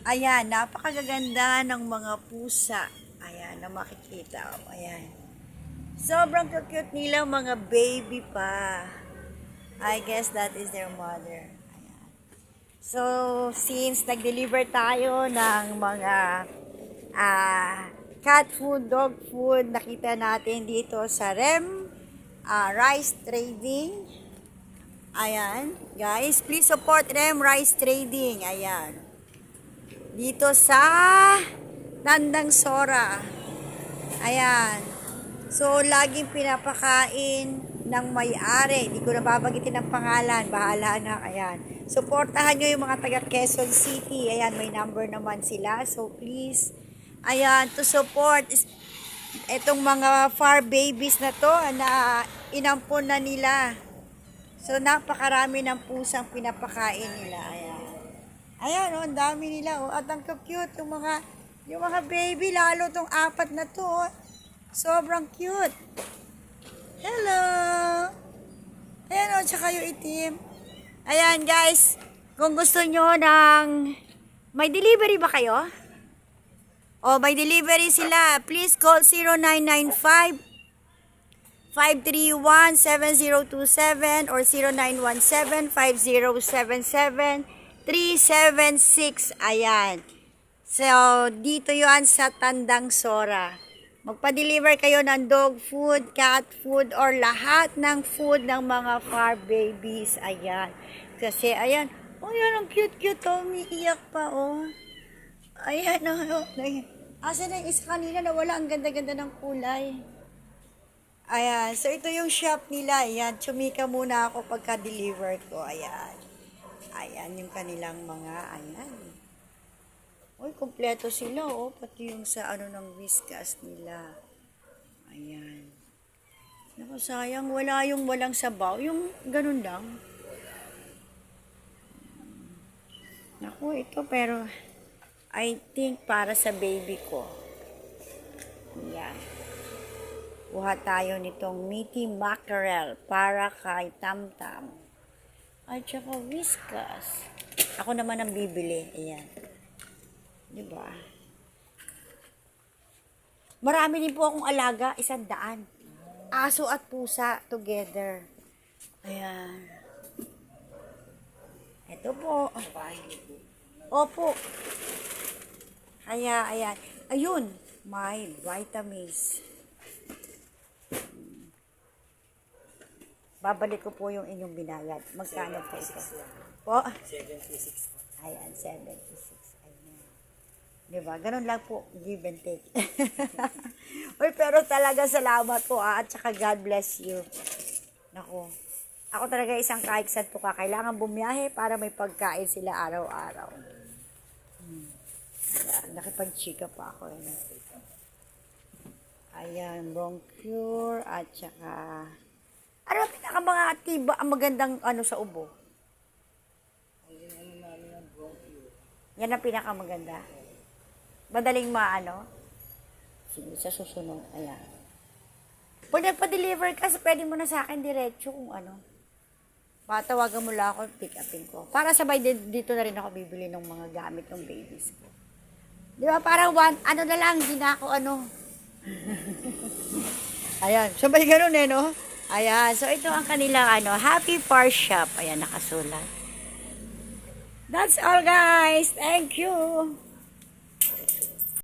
Ayan, napakaganda ng mga pusa. Ayan, na makikita. Ayan. Sobrang cute nila, mga baby pa. I guess that is their mother. Ayan. So, since nag-deliver tayo ng mga ah, cat food, dog food, nakita natin dito sa REM ah, Rice Trading. Ayan, guys, please support REM Rice Trading. Ayan. Dito sa Tandang Sora. Ayan. So, laging pinapakain ng may-ari. Hindi ko na babagitin ang pangalan. Bahala na. Ayan. Suportahan nyo yung mga taga Quezon City. Ayan, may number naman sila. So, please, ayan, to support itong mga far babies na to na inampon na nila. So, napakarami ng pusang pinapakain nila. Ayan. Ayan, oh, ang dami nila. Oh. At ang cute yung mga, yung mga baby, lalo tong apat na to. Oh. Sobrang cute. Hello! Ayan, oh, tsaka yung itim. Ayan, guys. Kung gusto nyo ng... May delivery ba kayo? O, may delivery sila. Please call 0995 531-7027 or 0917-5077-376. Ayan. So, dito yon sa Tandang Sora. Magpa-deliver kayo ng dog food, cat food, or lahat ng food ng mga far babies. Ayan. Kasi, ayan. Oh, yan ang cute-cute. Oh, umiiyak pa, oh. Ayan, oh. oh. Ayan. Asa na yung isa kanina na wala. Ang ganda-ganda ng kulay. Ayan. So, ito yung shop nila. Ayan. Chumika muna ako pagka-deliver ko. Ayan. Ayan yung kanilang mga, ayan. Uy, kompleto sila, oh. Pati yung sa ano ng whiskas nila. Ayan. Naku, sayang. Wala yung walang sabaw. Yung ganun lang. Naku, ito pero I think para sa baby ko. Ayan. Kuha tayo nitong meaty mackerel para kay Tamtam. At saka whiskas. Ako naman ang bibili. Ayan. Di ba? Marami din po akong alaga, isang daan. Aso at pusa together. Ayan. Ito po. Opo. Kaya, ayan. Ayun, may vitamins. Babalik ko po yung inyong binayad. Magkano po ito? Po? 76 po. Ayan, 76. Ayan. Diba? Ganun lang po, give and take. Uy, pero talaga salamat po ah, at saka God bless you. Nako. Ako talaga isang kaiksan po ka. Kailangan bumiyahe para may pagkain sila araw-araw. Hmm. Ayan, nakipag-chika pa ako. Eh. Ayan, bronchure at saka... Ano ang pinaka mga tiba, ang magandang ano sa ubo? Yan ang pinakamaganda. Madaling maano. Sige, sa susunod. Ayan. Pag nagpa-deliver ka, pwede mo na sa akin diretso kung ano. Patawagan mo lang ako, pick upin ko. Para sabay din, dito na rin ako bibili ng mga gamit ng babies ko. Di ba? Parang one, ano na lang, hindi na ako ano. Ayan, sabay ganun eh, no? Ayan, so ito ang kanilang ano, Happy Far Shop. Ayan, nakasulat. That's all guys. Thank you.